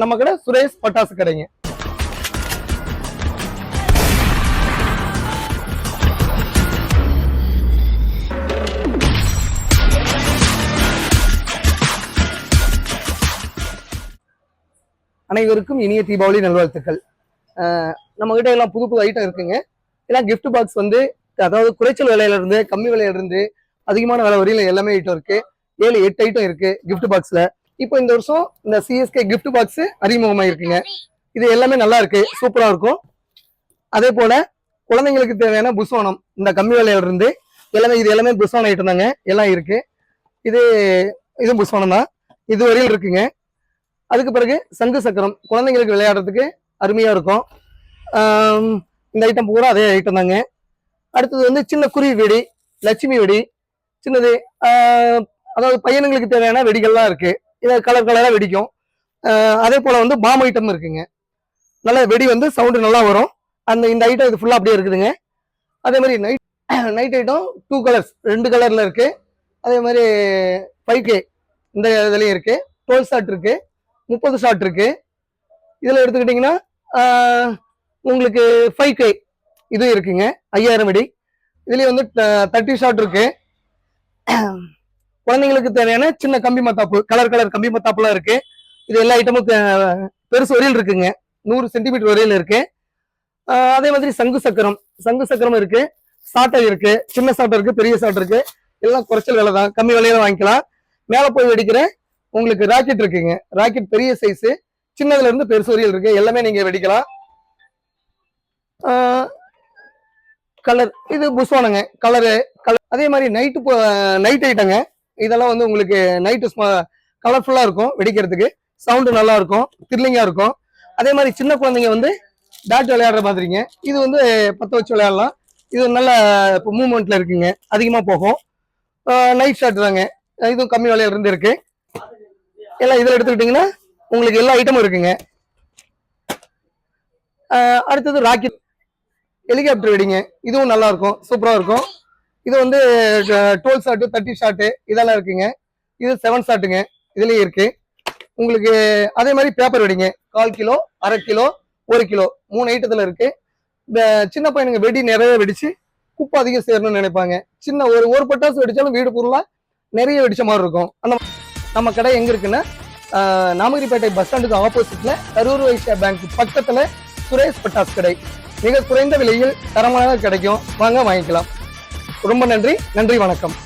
நம்ம கடை சுரேஷ் பட்டாசு கடைங்க. அனைவருக்கும் இனிய தீபாவளி நல்வாழ்த்துக்கள். நம்ம கிட்ட எல்லாம் புது புது ஐட்டம் இருக்குங்க. எல்லாம் கிஃப்ட் பாக்ஸ் வந்து அதாவது குறைச்சல் விலையில இருந்து கம்மி விலையில இருந்து அதிகமான விலை வரையில எல்லாமே ஐட்டம் இருக்கு. ஏழு எட்டு ஐட்டம் இருக்கு கிஃப்ட் பாக்ஸ்ல இப்போ இந்த வருஷம் இந்த சிஎஸ்கே கிஃப்ட் பாக்ஸ் அறிமுகமாயிருக்குங்க. இது எல்லாமே நல்லா இருக்கு சூப்பரா இருக்கும். அதே போல குழந்தைங்களுக்கு தேவையான புஸ்வானம் இந்த கம்மி விலையில இருந்து எல்லாமே இது எல்லாமே புஸ்வானம் ஐட்டம் தாங்க. எல்லாம் இருக்கு. இது இது புஸ்வானம் தான். இது வரையில் இருக்குங்க. அதுக்கு பிறகு சங்கு சக்கரம் குழந்தைங்களுக்கு விளையாடுறதுக்கு அருமையா இருக்கும். இந்த ஐட்டம் பூரா அதே ஐட்டம் தாங்க. அடுத்தது வந்து சின்ன குருவி வெடி லட்சுமி வெடி சின்னது அதாவது பையனுங்களுக்கு தேவையான வெடிகள்லாம் இருக்குது இதை கலர் கலராக வெடிக்கும். அதே போல் வந்து பாம் ஐட்டம் இருக்குங்க. நல்ல வெடி வந்து சவுண்டு நல்லா வரும். அந்த இந்த ஐட்டம் இது ஃபுல்லாக அப்படியே இருக்குதுங்க. அதே மாதிரி night night item two colours ரெண்டு கலரில் இருக்குது அதே மாதிரி ஃபைவ் கே இந்த இதுலேயும் இருக்குது டுவெல் ஷாட் இருக்குது முப்பது ஷாட் இருக்குது இதில் எடுத்துக்கிட்டிங்கன்னா உங்களுக்கு ஃபைவ் கே இதுவும் இருக்குங்க. ஐயாயிரம் வெடி. இதுலேயும் வந்து தேர்ட்டி ஷாட் இருக்குது குழந்தைங்களுக்கு தேவையான சின்ன கம்பி மத்தாப்பு கலர் கலர் கம்பி மத்தாப்புலாம் இருக்கு. இது எல்லா ஐட்டமும் பெருசு வரையில் இருக்குங்க. நூறு சென்டிமீட்டர் வரையில் இருக்கு. அதே மாதிரி சங்கு சக்கரம். சங்கு சக்கரம் இருக்கு. சாட்டை இருக்கு. சின்ன சாட்டை இருக்கு பெரிய சாட்டை இருக்கு. எல்லாம் குறைச்சல் விலை தான். கம்மி விலையில வாங்கிக்கலாம். மேலே போய் வெடிக்கிற உங்களுக்கு ராக்கெட் இருக்குங்க. ராக்கெட் பெரிய சைஸ் சின்னதுல இருந்து பெருசு வரையில் இருக்கு. எல்லாமே நீங்க வெடிக்கலாம். கலர் இது புஸ்வானங்க. கலரு கலர் அதே மாதிரி நைட்டு நைட் ஐட்டங்க இதெல்லாம் வந்து உங்களுக்கு நைட்டு கலர்ஃபுல்லாக இருக்கும் வெடிக்கிறதுக்கு. சவுண்டு நல்லா இருக்கும் த்ரில்லிங்காக இருக்கும். அதே மாதிரி சின்ன குழந்தைங்க வந்து பேட் விளையாடுற மாதிரிங்க இது வந்து பற்ற வச்சு விளையாடலாம். இது நல்ல இப்போ மூமெண்ட்டில் இருக்குங்க. அதிகமாக போகும். நைட் ஷாட் தாங்க. இதுவும் கம்மி விலையில இருந்து இருக்கு. எல்லாம் இதில் எடுத்துக்கிட்டிங்கன்னா உங்களுக்கு எல்லா ஐட்டமும் இருக்குங்க. அடுத்தது ராக்கெட் ஹெலிகாப்டர் வெடிங்க. இதுவும் நல்லா இருக்கும் சூப்பராக இருக்கும். இது வந்து டுவெல் ஷாட்டு தேர்ட்டி ஷாட்டு இதெல்லாம் இருக்குங்க. இது செவன் ஷாட்டுங்க இதுலேயும் இருக்குது உங்களுக்கு அதே மாதிரி பேப்பர் வெடிங்க. கால் கிலோ அரை கிலோ ஒரு கிலோ. மூணு ஐட்டத்தில் இருக்குது இந்த சின்ன பையனுங்க வெடி நிறைய வெடிச்சு குப்பை அதிகம் சேரணும்னு நினைப்பாங்க. சின்ன ஒரு ஒரு பட்டாசு வெடிச்சாலும் வீடு பொருளாக நிறைய வெடித்த மாதிரி இருக்கும். அந்த நம்ம கடை எங்கே இருக்குன்னா நாமகிரிப்பேட்டை பஸ் ஸ்டாண்டுக்கு ஆப்போசிட்டில் கரூர் வைசியா பேங்க் பக்கத்தில் சுரேஷ் பட்டாஸ் கடை. மிக குறைந்த விலையில் தரமானதாக கிடைக்கும். வாங்க வாங்கிக்கலாம். ரொம்ப நன்றி. நன்றி வணக்கம்.